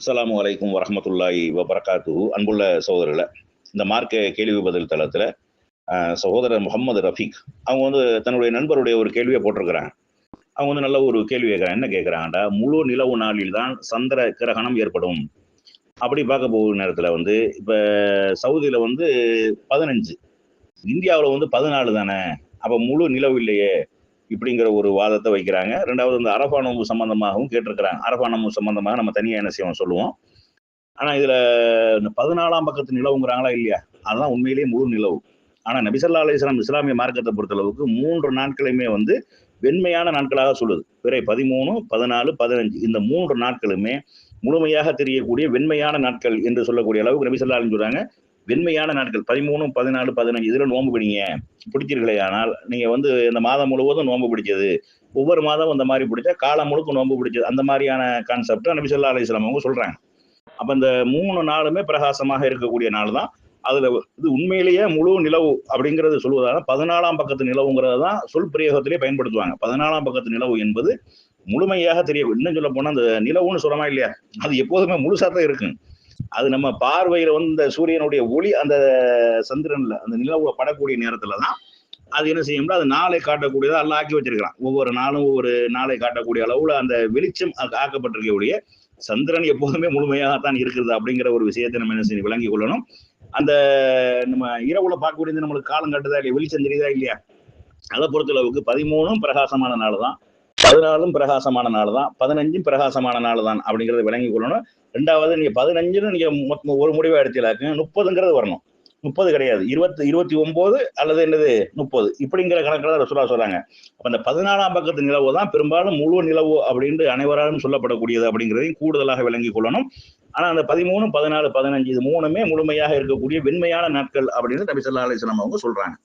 அஸ்லாம் அலைக்கும் வரஹமத்துல்லாஹி வபரகாத்து. அன்புள்ள சகோதரர்களை இந்த மார்க்க கேள்வி பதில் தளத்தில் சகோதரர் முகமது ரஃபீக் அவங்க வந்து தன்னுடைய நண்பருடைய ஒரு கேள்வியை போட்டிருக்கிறாங்க. அவங்க வந்து நல்ல ஒரு கேள்வி கேட்குறாங்க. என்ன கேட்குறாங்கடா? முழு நிலவு நாளில் தான் சந்திர கிரகணம் ஏற்படும். அப்படி பார்க்க போகிற நேரத்தில் வந்து இப்போ சவுதியில் வந்து பதினஞ்சு இந்தியாவில் வந்து பதினாலு தானே? அப்போ முழு நிலவு இல்லையே. இப்படிங்கிற ஒரு வாதத்தை வைக்கிறாங்க. ரெண்டாவது இந்த அரபா நோம்பு சம்பந்தமாகவும் கேட்டிருக்கிறாங்க. அரபா நோம்பு சம்பந்தமாக நம்ம தனியாக என்ன செய்வோம் சொல்லுவோம். ஆனால் இதில் இந்த பதினாலாம் பக்கத்து நிலவுங்கிறாங்களா இல்லையா? அதெல்லாம் உண்மையிலேயே முழு நிலவு. ஆனால் நபிசல்லா அலிஸ்லாம் இஸ்லாமிய மார்க்கத்தை பொறுத்தளவுக்கு மூன்று நாட்களுமே வந்து வெண்மையான நாட்களாக சொல்லுது. பிறை பதிமூணு பதினாலு பதினஞ்சு இந்த மூன்று நாட்களுமே முழுமையாக தெரியக்கூடிய வெண்மையான நாட்கள் என்று சொல்லக்கூடிய அளவுக்கு நபிசல்லா சொல்கிறாங்க வெண்மையான நாட்கள். பதிமூணு பதினாலு பதினஞ்சு இதில் நோன்பு பிடிங்க. பிடிச்சிருக்கலே ஆனால் நீங்கள் வந்து இந்த மாதம் முழுவதும் நோன்பு பிடிச்சது. ஒவ்வொரு மாதம் அந்த மாதிரி பிடிச்சா காலம் முழுக்க நோன்பு பிடிச்சது. அந்த மாதிரியான கான்செப்ட் நபி சொல்லா அலிஸ்லாம் அவங்க சொல்கிறாங்க அப்போ இந்த மூணு நாளுமே பிரகாசமாக இருக்கக்கூடிய நாள் தான். அதில் இது உண்மையிலேயே முழு நிலவு அப்படிங்கிறது சொல்வதால பதினாலாம் பக்கத்து நிலவுங்கிறது தான் சொல் பிரயோகத்திலே பயன்படுத்துவாங்க. பதினாலாம் பக்கத்து நிலவு என்பது முழுமையாக தெரிய இன்னும் சொல்ல போனால் அந்த நிலவுன்னு சொல்றமா இல்லையா? அது எப்போதுமே முழுசாக தான் இருக்குது அது நம்ம பார்வையில வந்து இந்த சூரியனுடைய ஒளி அந்த சந்திரன்ல அந்த நிலவுல படக்கூடிய நேரத்துல தான் அது என்ன செய்யும்னா அது நாளை காட்டக்கூடியதா எல்லாம் ஆக்கி வச்சிருக்கலாம் ஒவ்வொரு நாளும் ஒவ்வொரு நாளை காட்டக்கூடிய அளவுல அந்த வெளிச்சம் ஆக்கப்பட்டிருக்கக்கூடிய சந்திரன் எப்போதுமே முழுமையாகத்தான் இருக்கிறது அப்படிங்கிற ஒரு விஷயத்தை நம்ம என்ன செய்ய விளங்கி கொள்ளணும். அந்த நம்ம இரவுல பார்க்கக்கூடியது நம்மளுக்கு காலம் கட்டுதா இல்லையா வெளிச்சம் தெரியுதா இல்லையா? அதை பொறுத்தளவுக்கு பதிமூணும் பிரகாசமான நாள் தான் பதினாலும் பிரகாசமான நாள் தான் பதினஞ்சும் பிரகாசமான நாள் தான் அப்படிங்கிறத விளங்கி கொள்ளணும். ரெண்டாவது நீங்க பதினஞ்சுன்னு நீங்க ஒரு முடிவை எடுத்தீங்களாக்க முப்பதுங்கிறது வரணும். முப்பது கிடையாது. இருபத்தி இருபத்தி ஒன்பது அல்லது என்னது? முப்பது. இப்படிங்கிற கணக்கில் தான் சொல்றாங்க. அப்ப அந்த பதினாலாம் பக்கத்து நிலவு தான் பெரும்பாலும் முழு நிலவு அப்படின்னு அனைவராலும் சொல்லப்படக்கூடியது அப்படிங்கிறதையும் கூடுதலாக விளங்கி கொள்ளணும். ஆனா அந்த பதிமூணு பதினாலு பதினஞ்சு இது மூணுமே முழுமையாக இருக்கக்கூடிய வெண்மையான நாட்கள் அப்படின்னு நபி சொல்லா அலிஸ்லாம் அவங்க சொல்றாங்க.